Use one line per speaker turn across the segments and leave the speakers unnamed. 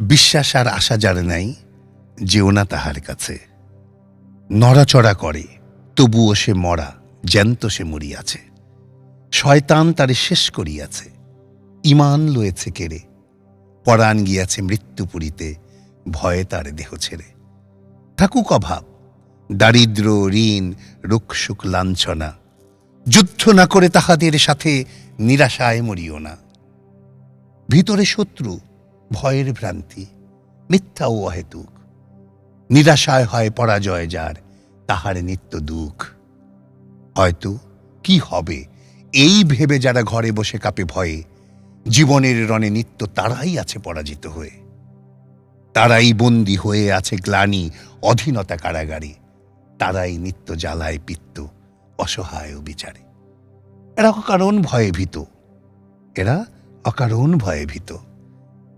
বিশ্বাস আর আশা যার নাই, যেও না তাহার কাছে। নড়াচড়া করে, তবুও সে মরা, জ্যান্ত সে মরিয়াছে। শয়তান তারে শেষ করিয়াছে ইমান লয়েছে কেড়ে। পরাণ গিয়াছে মৃত্যুপুরীতে ভয়ে তার দেহ ছেড়ে। থাকুক অভাব, দারিদ্র, ঋণ রুক্ষসুখ লাঞ্ছনা। যুদ্ধ না করে তাহাদের সাথে নিরাশায় মরিও না। ভিতরে শত্রু ভয়ের ভ্রান্তি মিথ্যা ও অহেতুক। নিরাশায় হয় পরাজয় যার, তাহার নিত্য দুঃখ। হয়তো কি হবে? এই ভেবে যারা ঘরে বসে কাপে ভয়ে, জীবনের রণে নিত্য তারাই আছে পরাজিত হয়ে। তারাই বন্দী হয়ে আছে গ্লানি, অধীনতা কারাগারে। তারাই নিত্য জ্বালায় পিত্ত, অসহায় ও বিচারে এরা অকারণ ভয়ে ভীত। এরা অকারণ ভয়ে ভীত।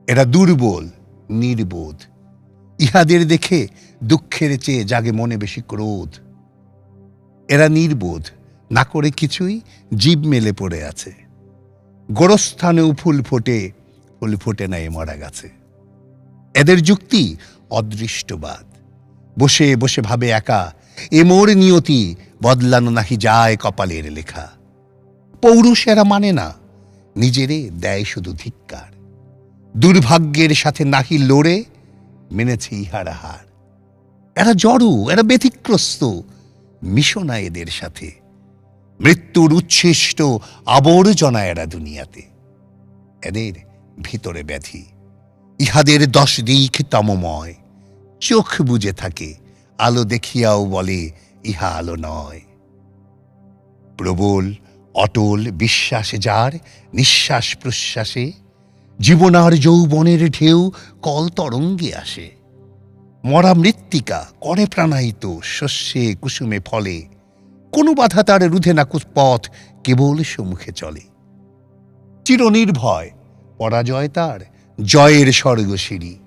এরা দুর্বল, নির্বোধ। ইহাদের দেখে দুঃখের চেয়ে জাগে মনে বেশি ক্রোধ। এরা নির্বোধ, না করে কিছুই জীব মেলে পড়ে আছে। গোরস্থানেও ফুল ফোটে ফুল ফোটে না এ মরা গেছে। এদের যুক্তি অদৃষ্টবাদ। বসে বসে ভাবে একা, এ মোর নিয়তি বদলানো নাহি যায় কপালের লেখা। পৌরুষ এরা মানে না, নিজেরে দেয় শুধু ধিক্কার। দুর্ভাগ্যের সাথে নাহি লড়ে মেনেছে ইহারা হার। এরা জড়ো, এরা ব্যতিগ্রস্ত মিশনা এদের সাথে। মৃত্যুর উচ্ছিষ্ট আবর্জনা এরা দুনিয়াতে। এদের ভিতরে ব্যাধি ইহাদের দশ দিক তমময়। চোখ বুজে থাকে, আলো দেখিয়াও বলে, ইহা আলো নয়। প্রবল, অটল বিশ্বাসে যার নিঃশ্বাস প্রশ্বাসে জীবনার যৌবনের ঢেউ কল তরঙ্গে আসে। মরা মৃত্তিকা করে প্রাণায়িত শস্যে কুসুমে ফলে। কোনো বাধা তার রুধে না পথ কেবল সম্মুখে চলে। চিরনির্ভয়, পরাজয় তার জয়ের স্বর্গসিঁড়ি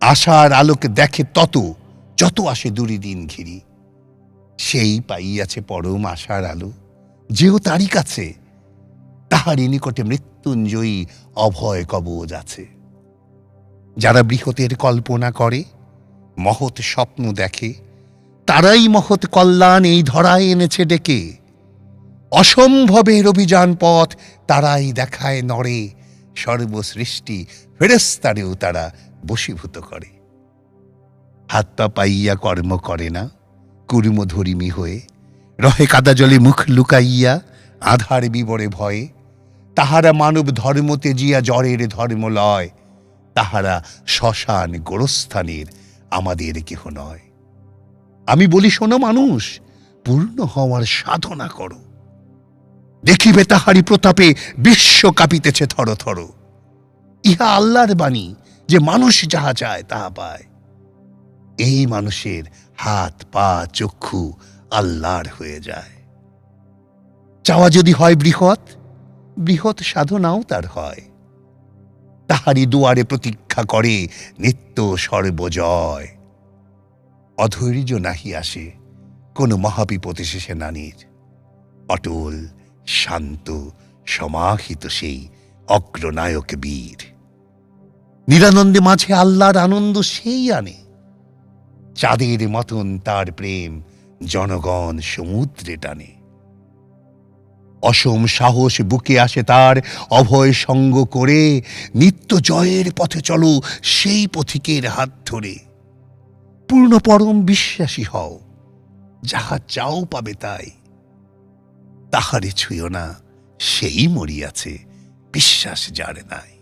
আশার আলোক দেখে তত, যত আসে দুরি দিন ঘিরি। সেই পাইয়াছে পরম আশার আলো, যেও তারই কাছে তাহারই নিকটে মৃত্যুঞ্জয়ী অভয় কবজ আছে। যারা বৃহতের কল্পনা করে, মহৎ স্বপ্ন দেখে, তারাই মহৎ কল্যাণ এই ধরায় এনেছে ডেকে। অসম্ভবের অভিযান পথ তারাই দেখায় নড়ে, সর্বসৃষ্টি ফেরেস্তারেও তারা বশীভূত করে। হাত পা পাইয়া কর্ম করে না কুর্ম ধরিমি হয়ে, রহে কাদা জলে মুখ লুকাইয়া, আধার বিবরে ভয়ে তাহারা মানব ধর্ম তেজিয়া জ্বরের ধর্ম লয় তাহারা শ্মশান গোরস্থানের আমাদের কেহ নয়। আমি বলি, শোনো মানুষ, পূর্ণ হওয়ার সাধনা করো। দেখিবে তাহারি প্রতাপে বিশ্ব কাঁপিতেছে থর থর। ইহা আল্লাহর বাণী, যে মানুষ যাহা চায় তাহা পায়। এই মানুষের হাত, পা, চক্ষু আল্লাহর হয়ে যায়। চাওয়া যদি হয় বৃহৎ বৃহৎ সাধনাও তার হয়। তাহারি দুয়ারে প্রতীক্ষা করে নিত্য সর্বজয়। অধৈর্য নাহি আসে কোনো মহাবিপদে শেষে নানির। অটল, শান্ত, সমাহিত সেই অগ্রনায়ক বীর। নিরানন্দে মাঝে আল্লাহর আনন্দ সেই আনে। চাঁদের মতন তার প্রেম জনগণ সমুদ্রে টানে। অসম সাহস বুকে আসে তার, অভয় সঙ্গ করে নিত্য জয়ের পথে চলো সেই পথিকের হাত ধরে। পূর্ণ পরম বিশ্বাসী হও, যাহা চাও পাবে তাই। তাহারে ছুঁয় না, সেই মরিয়াছে, বিশ্বাস যার নাই।